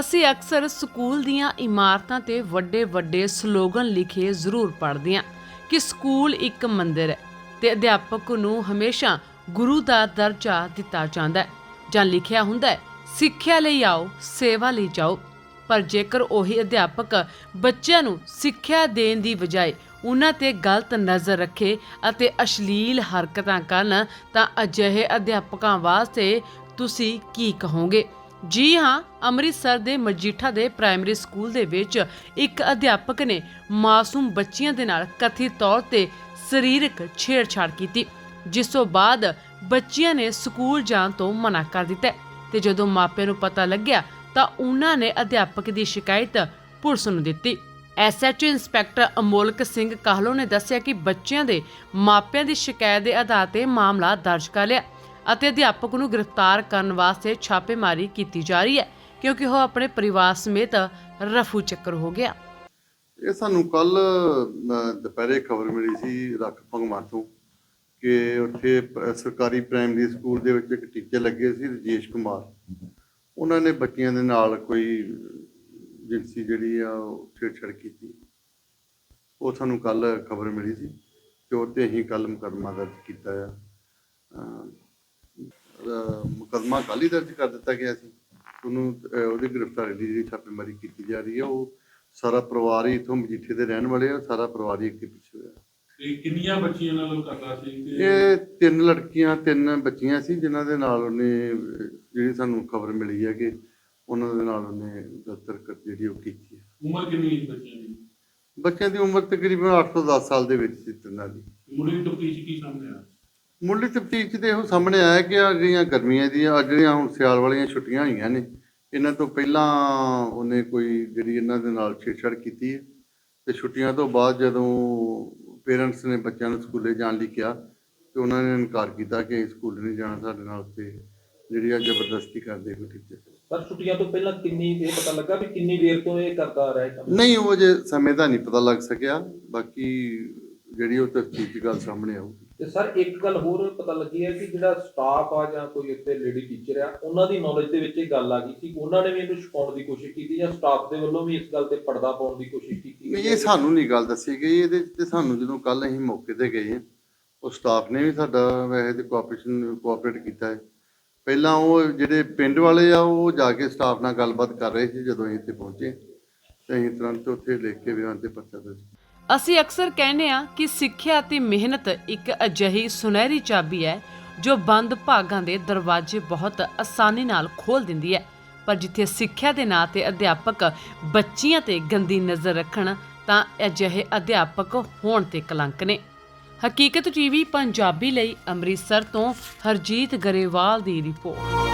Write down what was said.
ਅਸੀਂ ਅਕਸਰ ਸਕੂਲ ਦੀਆਂ ਇਮਾਰਤਾਂ ਤੇ ਵੱਡੇ ਵੱਡੇ ਸਲੋਗਨ ਲਿਖੇ ਜ਼ਰੂਰ ਪੜ੍ਹਦੇ ਹਾਂ ਕਿ ਸਕੂਲ ਇੱਕ ਮੰਦਿਰ ਹੈ ਤੇ ਅਧਿਆਪਕ ਨੂੰ ਹਮੇਸ਼ਾ ਗੁਰੂ ਦਾ ਦਰਜਾ ਦਿੱਤਾ ਜਾਂਦਾ ਹੈ ਜਾਂ ਲਿਖਿਆ ਹੁੰਦਾ ਹੈ, ਸਿੱਖਿਆ ਲਈ ਆਓ, ਸੇਵਾ ਲਈ ਜਾਓ। ਪਰ ਜੇਕਰ ਉਹੀ ਅਧਿਆਪਕ ਬੱਚਿਆਂ ਨੂੰ ਸਿੱਖਿਆ ਦੇਣ ਦੀ ਬਜਾਏ ਉਹਨਾਂ ਤੇ ਗਲਤ ਨਜ਼ਰ ਰੱਖੇ ਅਤੇ ਅਸ਼ਲੀਲ ਹਰਕਤਾਂ ਕਰਨ ਤਾਂ ਅਜਿਹੇ ਅਧਿਆਪਕਾਂ ਵਾਸਤੇ ਤੁਸੀਂ ਕੀ ਕਹੋਗੇ? ਜੀ ਹਾਂ, ਅੰਮ੍ਰਿਤਸਰ ਦੇ ਮਜੀਠਾ ਦੇ ਪ੍ਰਾਇਮਰੀ ਸਕੂਲ ਦੇ ਵਿੱਚ ਇੱਕ ਅਧਿਆਪਕ ਨੇ ਮਾਸੂਮ ਬੱਚੀਆਂ ਦੇ ਨਾਲ ਕਥਿਤ ਤੌਰ ਤੇ ਸਰੀਰਕ ਛੇੜਛਾੜ ਕੀਤੀ, ਜਿਸ ਤੋਂ ਬਾਅਦ ਬੱਚੀਆਂ ਨੇ ਸਕੂਲ ਜਾਣ ਤੋਂ ਮਨਾ ਕਰ ਦਿੱਤਾ ਤੇ ਜਦੋਂ ਮਾਪਿਆਂ ਨੂੰ ਪਤਾ ਲੱਗਿਆ, ਤਾਂ ਉਹਨਾਂ ਨੇ ਅਧਿਆਪਕ ਦੀ ਸ਼ਿਕਾਇਤ ਪੁਲਿਸ ਨੂੰ ਦਿੱਤੀ। ਐਸਐਚਓ ਇੰਸਪੈਕਟਰ ਅਮੋਲਕ ਸਿੰਘ ਕਾਹਲੋ ਨੇ ਦੱਸਿਆ ਕਿ ਬੱਚਿਆਂ ਦੇ ਮਾਪਿਆਂ ਦੀ ਸ਼ਿਕਾਇਤ ਦੇ ਆਧਾਰ ਤੇ ਮਾਮਲਾ ਦਰਜ ਕਰ ਲਿਆ। ਅਤੇ ਅਧਿਆਪਕ ਨੂੰ ਗ੍ਰਿਫਤਾਰ ਕਰਨ ਵਾਸਤੇ ਛਾਪੇਮਾਰੀ ਕੀਤੀ ਜਾ ਰਹੀ ਹੈ, ਕਿਉਂਕਿ ਉਹ ਆਪਣੇ ਪਰਿਵਾਰ ਸਮੇਤ ਰਫੂ ਚੱਕਰ ਹੋ ਗਿਆ। ਇਹ ਸਾਨੂੰ ਕੱਲ ਦੁਪਹਿਰੇ ਖਬਰ ਮਿਲੀ ਸੀ ਰੱਖ ਭੰਗਵਾ ਤੋਂ ਕਿ ਉੱਥੇ ਸਰਕਾਰੀ ਪ੍ਰਾਇਮਰੀ ਸਕੂਲ ਦੇ ਵਿੱਚ ਇੱਕ ਟੀਚਰ ਲੱਗੇ ਸੀ, ਰਜੇਸ਼ ਕੁਮਾਰ। ਉਹਨਾਂ ਨੇ ਬੱਚਿਆਂ ਦੇ ਨਾਲ ਕੋਈ ਜਿੰਸੀ ਜਿਹੜੀ ਆ, ਉਹ ਛੇੜਛਾੜ ਕੀਤੀ। ਉਹ ਸਾਨੂੰ ਕੱਲ ਖਬਰ ਮਿਲੀ ਸੀ ਤੇ ਉਹ ਤੇ ਅਸੀਂ ਕੱਲ ਮੁਕੱਦਮਾ ਦਰਜ ਕੀਤਾ ਆ। ਮੁਕੱਦਮਾ ਕੱਲ੍ਹ ਹੀ ਦਰਜ ਕਰ ਦਿੱਤਾ ਗਿਆ ਸੀ। ਉਹਨੂੰ ਅਹ, ਉਹਦੀ ਗ੍ਰਿਫਤਾਰੀ ਦੀ ਜਿਹੜੀ ਛਾਪੇਮਾਰੀ ਕੀਤੀ ਜਾ ਰਹੀ ਹੈ ਉਹ ਸਾਰਾ ਪਰਿਵਾਰ ਹੀ ਇਥੋਂ ਮਜੀਠੇ ਦੇ ਰਹਿਣ ਵਾਲੇ ਆ ਸਾਰਾ ਪਰਿਵਾਰ ਹੀ ਅੱਗੇ ਪਿੱਛੇ ਹੋਇਆ। ਤੇ ਕਿੰਨੀਆਂ ਬੱਚੀਆਂ ਨਾਲ ਉਹ ਕਰਦਾ ਸੀ ਤੇ ਇਹ ਤਿੰਨ ਲੜਕੀਆਂ ਤਿੰਨ ਬੱਚੀਆਂ ਸੀ ਜਿਨ੍ਹਾਂ ਦੇ ਨਾਲ ਉਹਨੇ ਅਹ, ਜਿਹੜੀ ਸਾਨੂੰ ਖਬਰ ਮਿਲੀ ਹੈ ਕਿ ਉਹਨਾਂ ਦੇ ਨਾਲ ਉਹਨੇ ਦਸਤਰ ਜਿਹੜੀ ਉਹ ਕੀਤੀ ਹੈ ਉਮਰ ਕਿੰਨੀ ਸੀ ਬੱਚਿਆਂ ਦੀ? ਬੱਚਿਆਂ ਦੀ ਉਮਰ ਤਕਰੀਬਨ 8 ਤੋਂ 10 ਸਾਲ ਦੇ ਵਿੱਚ ਸੀ ਤਿੰਨਾਂ ਦੀ। ਮੁੰਡੇ ਦੀ ਤਫਤੀਸ਼ ਕੀ ਸਾਹਮਣੇ ਆ ਮੁੱਢਲੀ ਤਫਤੀਸ਼ ਤੇ ਇਹੋ ਸਾਹਮਣੇ ਆਇਆ ਕਿ ਆ ਜਿਹੜੀਆਂ ਗਰਮੀਆਂ ਦੀਆਂ ਆਹ ਜਿਹੜੀਆਂ ਹੁਣ ਸਿਆਲ ਵਾਲੀਆਂ ਛੁੱਟੀਆਂ ਹੋਈਆਂ ਨੇ ਇਹਨਾਂ ਤੋਂ ਪਹਿਲਾਂ ਉਹਨੇ ਕੋਈ ਜਿਹੜੀ ਇਹਨਾਂ ਦੇ ਨਾਲ ਛੇੜਛਾੜ ਕੀਤੀ ਹੈ? ਤੇ ਛੁੱਟੀਆਂ ਤੋਂ ਬਾਅਦ ਜਦੋਂ ਪੇਰੈਂਟਸ ਨੇ ਬੱਚਿਆਂ ਨੂੰ ਸਕੂਲੇ ਜਾਣ ਲਈ ਕਿਹਾ ਤੇ ਉਹਨਾਂ ਨੇ ਇਨਕਾਰ ਕੀਤਾ ਕਿ ਸਕੂਲ ਨਹੀਂ ਜਾਣਾ ਸਾਡੇ ਨਾਲ ਤੇ ਜਿਹੜੀ ਆ ਜ਼ਬਰਦਸਤੀ ਕਰਦੇ ਕੋਈ ਟੀਚਰ। ਪਰ ਛੁੱਟੀਆਂ ਤੋਂ ਪਹਿਲਾਂ ਕਿੰਨੀ ਇਹ ਪਤਾ ਲੱਗਾ ਵੀ ਕਿੰਨੀ ਦੇਰ ਤੋਂ ਇਹ ਕਰਦਾ ਆ ਰਿਹਾ ਹੈ ਨਹੀਂ ਉਹ ਜੇ ਸਮੇਂ ਦਾ ਨਹੀਂ ਪਤਾ ਲੱਗ ਸਕਿਆ ਬਾਕੀ ਜਿਹੜੀ ਉਹ ਤਫਤੀਸ਼ ਦੀ ਗੱਲ ਸਾਹਮਣੇ ਆਊਗੀ। ਤੇ ਸਰ ਇੱਕ ਗੱਲ ਹੋਰ ਪਤਾ ਲੱਗੀ ਹੈ ਕਿ ਜਿਹੜਾ ਸਟਾਫ ਆ ਜਾਂ ਕੋਈ ਇੱਥੇ ਲੇਡੀ ਟੀਚਰ ਆ ਉਹਨਾਂ ਦੀ ਨੌਲੇਜ ਦੇ ਵਿੱਚ ਇਹ ਗੱਲ ਆ ਗਈ ਸੀ। ਉਹਨਾਂ ਨੇ ਵੀ ਇਹਨੂੰ ਛੁਪਾਉਣ ਦੀ ਕੋਸ਼ਿਸ਼ ਕੀਤੀ ਜਾਂ ਸਟਾਫ ਦੇ ਵੱਲੋਂ ਵੀ ਇਸ ਗੱਲ ਤੇ ਪਰਦਾ ਪਾਉਣ ਦੀ ਕੋਸ਼ਿਸ਼ ਕੀਤੀ ਨਹੀਂ ਇਹ ਸਾਨੂੰ ਨਹੀਂ ਗੱਲ ਦੱਸੀ ਗਈ। ਇਹਦੇ ਤੇ ਸਾਨੂੰ ਜਦੋਂ ਕੱਲ ਅਸੀਂ ਮੌਕੇ ਤੇ ਗਏ ਉਹ ਸਟਾਫ ਨੇ ਵੀ ਸਾਡਾ ਵੈਸੇ ਤੇ ਕੋਆਪਰੇਸ਼ਨ ਕੋਆਪਰੇਟ ਕੀਤਾ ਹੈ। ਪਹਿਲਾਂ ਉਹ ਜਿਹੜੇ ਪਿੰਡ ਵਾਲੇ ਆ ਉਹ ਜਾ ਕੇ ਸਟਾਫ ਨਾਲ ਗੱਲਬਾਤ ਕਰ ਰਹੇ ਸੀ ਜਦੋਂ ਅਸੀਂ ਇੱਥੇ ਪਹੁੰਚੇ। ਤੇ ਅਸੀਂ ਤੁਰੰਤ ਉੱਥੇ ਲਿਖ ਕੇ ਬਿਆਨ ਤੇ ਪਰਚਾ ਦਰਜ। ਅਸੀਂ ਅਕਸਰ ਕਹਿੰਦੇ ਹਾਂ ਕਿ ਸਿੱਖਿਆ ਅਤੇ ਮਿਹਨਤ ਇੱਕ ਅਜਿਹੀ ਸੁਨਹਿਰੀ ਚਾਬੀ ਹੈ ਜੋ ਬੰਦ ਭਾਗਾਂ ਦੇ ਦਰਵਾਜ਼ੇ ਬਹੁਤ ਆਸਾਨੀ ਨਾਲ ਖੋਲ ਦਿੰਦੀ ਹੈ। ਪਰ ਜਿੱਥੇ ਸਿੱਖਿਆ ਦੇ ਨਾਂ ਤੇ ਅਧਿਆਪਕ ਬੱਚੀਆਂ ਤੇ ਗੰਦੀ ਨਜ਼ਰ ਰੱਖਣ, ਤਾਂ ਅਜਿਹੇ ਅਧਿਆਪਕ ਹੋਣ ਤੇ ਕਲੰਕ ਨੇ। ਹਕੀਕਤ ਟੀਵੀ ਪੰਜਾਬੀ ਲਈ ਅੰਮ੍ਰਿਤਸਰ ਤੋਂ ਹਰਜੀਤ ਗਰੇਵਾਲ ਦੀ ਰਿਪੋਰਟ।